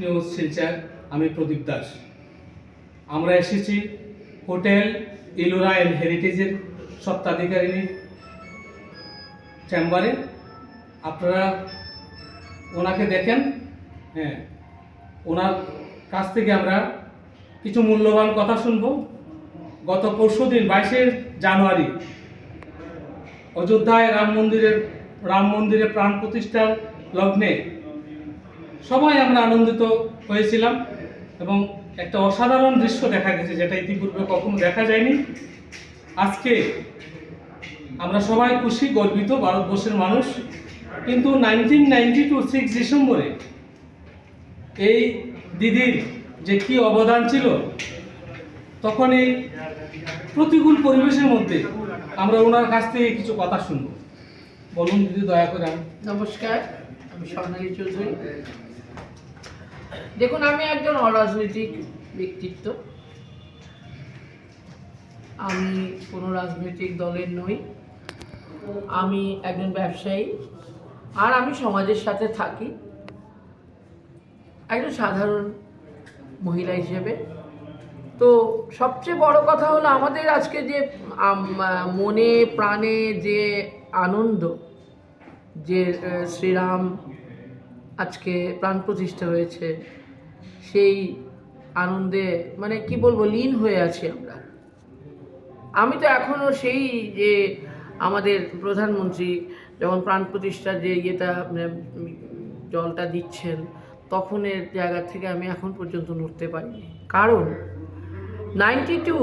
News Silchar, আমি প্রদীপ দাস। আমরা এসেছি হোটেল ইলোরা অ্যান্ড হেরিটেজের সত্ত্বাধিকারিণীর চেম্বারে। আপনারা ওনাকে দেখেন। হ্যাঁ ওনার কাছ থেকে আমরা কিছু মূল্যবান কথা শুনব। গত পরশু দিন, বাইশে জানুয়ারি, অযোধ্যায় রাম মন্দিরের রাম মন্দিরে প্রাণ প্রতিষ্ঠার লগ্নে সবাই আমরা আনন্দিত হয়েছিলাম এবং একটা অসাধারণ দৃশ্য দেখা গেছে যেটা ইতিপূর্বে কখনো দেখা যায়নি। আজকে আমরা সবাই খুশি, গর্বিত, ভারতবর্ষের মানুষ। কিন্তু নাইনটিন নাইনটি টু সিক্স ডিসেম্বরে এই দিদির যে কি অবদান ছিল, তখন এই প্রতিকূল পরিবেশের মধ্যে আমরা ওনার কাছ থেকে কিছু কথা শুনব। বলুন দিদি, দয়া করে। নমস্কার, আমি স্বর্ণালী চৌধুরী। দেখুন, আমি একজন অরাজনৈতিক ব্যক্তিত্ব। আমি কোনো রাজনৈতিক দলের নই। আমি একজন ব্যবসায়ী। আর আমি সমাজের সাথে থাকি। একজন সাধারণ মহিলা হিসেবে। তো সবচেয়ে বড় কথা হলো আমাদের আজকে যে মনে প্রাণে যে আনন্দ, যে শ্রীরাম আজকে প্রাণ প্রতিষ্ঠা হয়েছে সেই আনন্দে মানে কি বলব লীন হয়ে আছি আমরা। আমি তো এখনও সেই যে আমাদের প্রধানমন্ত্রী যখন প্রাণ প্রতিষ্ঠার যে ইয়েটা উম, জলটা দিচ্ছেন তখনের জায়গা থেকে আমি এখন পর্যন্ত নড়তে পারিনি। কারণ নাইনটি টু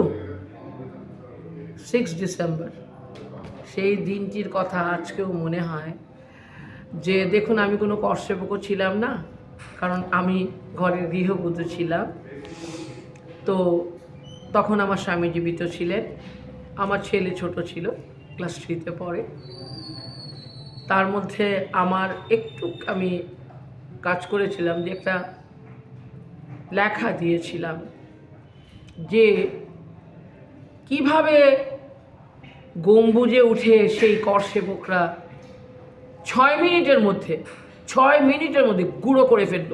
সিক্স ডিসেম্বর সেই দিনটির কথা আজকেও মনে হয় যে দেখুন আমি কোনো কর্ষেবকও ছিলাম না, কারণ আমি ঘরের গৃহবধূ ছিলাম। তো তখন আমার স্বামী জীবিত ছিলেন। আমার ছেলে ছোট ছিল ক্লাস থ্রিতে পড়ে। তার মধ্যে আমার একটু আমি কাজ করেছিলাম, যে একটা লেখা দিয়েছিলাম, যে কীভাবে গম্বুজে উঠে সেই কর সেবকরা ছয় মিনিটের মধ্যে, ছয় মিনিটের মধ্যে গুঁড়ো করে ফেলল।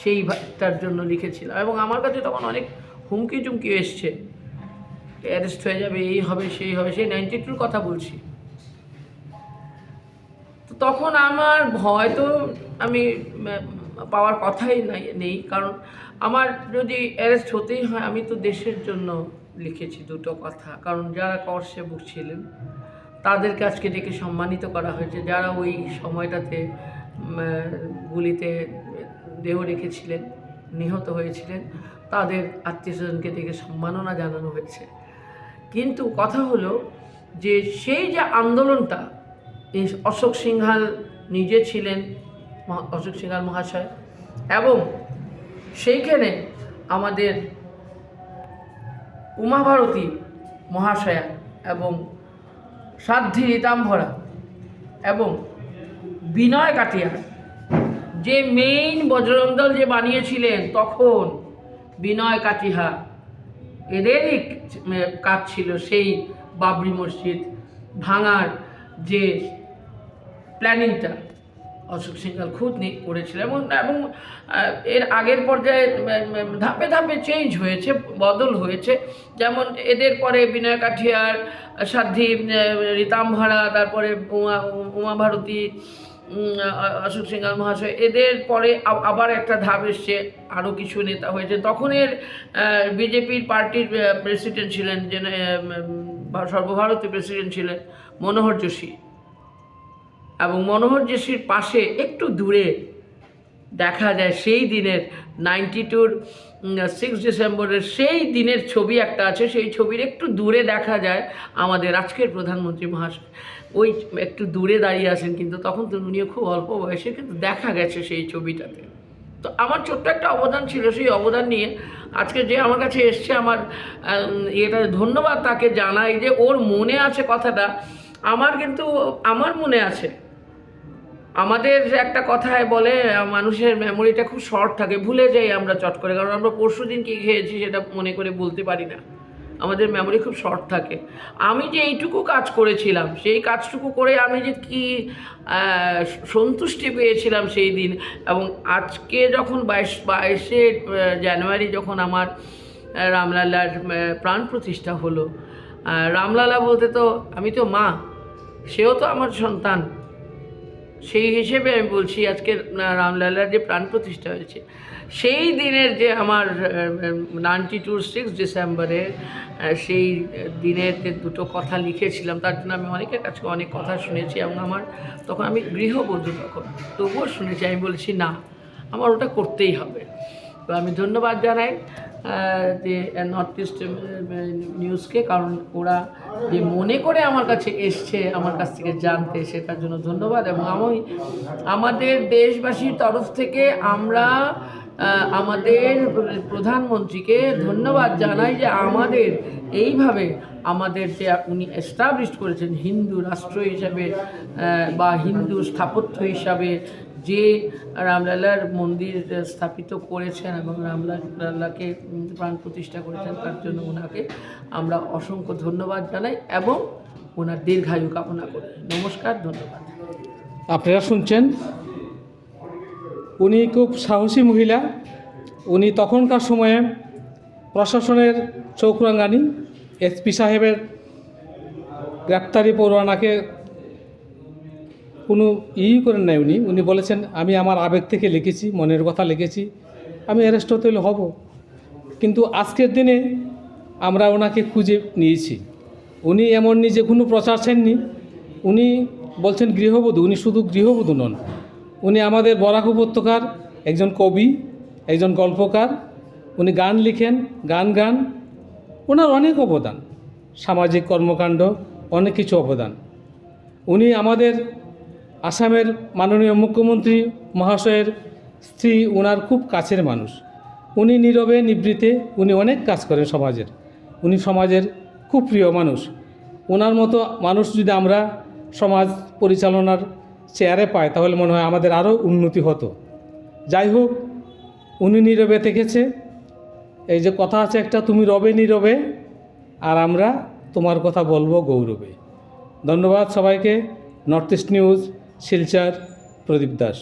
সেই সেইটার জন্য লিখেছিলাম এবং আমার কাছে তখন অনেক হুমকি চুমকি এসছে অ্যারেস্ট হয়ে যাবে, এই হবে, সেই হবে, সেই নাইনটি টুর কথা বলছি। তো তখন আমার ভয় তো আমি পাওয়ার কথাই নাই, নেই। কারণ আমার যদি অ্যারেস্ট হতেই হয়, আমি তো দেশের জন্য লিখেছি দুটো কথা। কারণ যারা কর সেবক ছিলেন তাদেরকে আজকে ডেকে সম্মানিত করা হয়েছে। যারা ওই সময়টাতে গুলিতে দেহ রেখেছিলেন, নিহত হয়েছিলেন, তাদের আত্মীয় স্বজনকে ডেকে সম্মাননা জানানো হয়েছে। কিন্তু কথা হলো যে সেই যে আন্দোলনটা অশোক সিংহাল নিজে ছিলেন অশোক সিংহাল মহাশয়, এবং সেইখানে আমাদের উমাভারতী মহাশয়া এবং সাধ্বী ভরা এবং বিনয় কাটিয়ার। যে মেইন বজরঙ্গল যে বানিয়েছিলেন তখন বিনয় কাটিহা এদেরই কাজ ছিল সেই বাবরি মসজিদ ভাঙার যে প্ল্যানিংটা অশোক সিংহাল খুদ করেছিল। এবং এবং এর আগের পর্যায়ে ধাপে ধাপে চেঞ্জ হয়েছে, বদল হয়েছে। যেমন এদের পরে বিনয় কাঠিয়ার, সাধ্বী রীতাম্ভরা তারপরে উমা উমা ভারতী অশোক সিংহাল মহাশয়। এদের পরে আবার একটা ধাপ এসছে আরও কিছু নেতা হয়েছে। তখনের বিজেপির পার্টির প্রেসিডেন্ট ছিলেন যে সর্বভারতীয় প্রেসিডেন্ট ছিলেন মনোহর যোশী। এবং মনোহর যোশীর পাশে একটু দূরে দেখা যায় সেই দিনের নাইনটি টুর সিক্স ডিসেম্বরের সেই দিনের ছবি একটা আছে, সেই ছবির একটু দূরে দেখা যায় আমাদের আজকের প্রধানমন্ত্রী মহাশয়। ওই একটু দূরে দাঁড়িয়ে আছেন কিন্তু তখন তো উনিও খুব অল্প বয়সে কিন্তু দেখা গেছে সেই ছবিটাতে। তো আমার ছোট্ট একটা অবদান ছিল, সেই অবদান নিয়ে আজকে যে আমার কাছে এসছে আমার এটা ধন্যবাদ তাকে জানাই যে ওর মনে আছে কথাটা। আমার কিন্তু, আমার মনে আছে। আমাদের একটা কথায় বলে মানুষের মেমোরিটা খুব শর্ট থাকে, ভুলে যাই আমরা চট করে, কারণ আমরা পরশু দিন কী খেয়েছি সেটা মনে করে বলতে পারি না। আমাদের মেমোরি খুব শর্ট থাকে। আমি যে এইটুকু কাজ করেছিলাম, সেই কাজটুকু করে আমি যে কি সন্তুষ্টি পেয়েছিলাম সেই দিন এবং আজকে যখন বাইশ, বাইশে জানুয়ারি যখন আমার রামলালার প্রাণ প্রতিষ্ঠা হলো রামলালা বলতে তো, আমি তো মা। সেও তো আমার সন্তান। সেই হিসেবে আমি বলছি আজকে রামলালার যে প্রাণ প্রতিষ্ঠা হয়েছে, সেই দিনের যে আমার নাইনটি টু সিক্স ডিসেম্বরে সেই দিনের যে দুটো কথা লিখেছিলাম, তার জন্য আমি অনেকের কাছে অনেক কথা শুনেছি এবং আমার তখন আমি গৃহবধূ তখন। তবুও শুনেছি, আমি বলেছি, না, আমার ওটা করতেই হবে। তো আমি ধন্যবাদ জানাই। নর্থ ইস্ট নিউজকে কারণ ওরা যে মনে করে আমার কাছে এসছে, আমার কাছ থেকে জানতে, সেটার জন্য ধন্যবাদ। এবং আমি, আমাদের দেশবাসীর তরফ থেকে আমরা আমাদের প্রধানমন্ত্রীকে ধন্যবাদ জানাই যে আমাদের এইভাবে আমাদের যে উনি এস্টাবলিশ করেছেন হিন্দু রাষ্ট্র হিসাবে বা হিন্দু স্থাপত্য হিসাবে যে রামলালার মন্দির স্থাপিত করেছেন এবং রামলালাকে প্রাণ প্রতিষ্ঠা করেছেন, তার জন্য ওনাকে আমরা অসংখ্য ধন্যবাদ জানাই এবং ওনার দীর্ঘায়ু কামনা করি। নমস্কার, ধন্যবাদ। আপনারা শুনছেন, উনি খুব সাহসী মহিলা। উনি তখনকার সময়ে প্রশাসনের চৌকরাঙ্গানি এসপি সাহেবের গ্রেপ্তারি পরোয়ানাকে কোনো ই করেন নাই উনি। উনি বলেছেন, আমি আমার আবেগ থেকে লিখেছি, মনের কথা লিখেছি, আমি অ্যারেস্ট হতে হলে হব। কিন্তু আজকের দিনে আমরা ওনাকে খুঁজে নিয়েছি। উনি এমন নিজে কোনো প্রচার চাননি উনি বলছেন গৃহবধূ, উনি শুধু গৃহবধূ নন। উনি আমাদের বরাক উপত্যকার একজন কবি, একজন গল্পকার। উনি গান লিখেন, গান গান। ওনার অনেক অবদান, সামাজিক কর্মকাণ্ড, অনেক কিছু অবদান। উনি আমাদের আসামের মাননীয় মুখ্যমন্ত্রী মহাশয়ের স্ত্রী ওনার খুব কাছের মানুষ। উনি নীরবে, নিবৃতে, উনি অনেক কাজ করেন সমাজের। উনি সমাজের খুব প্রিয় মানুষ। ওনার মতো মানুষ যদি আমরা সমাজ পরিচালনার চেয়ারে পাই, তাহলে মনে হয় আমাদের আরও উন্নতি হতো। যাই হোক, উনি নীরবে থেকেছে। এই যে কথা আছে একটা, তুমি রবে নীরবে, আর আমরা তোমার কথা বলব গৌরবে। ধন্যবাদ সবাইকে। North east news. Silchar Pradip Das.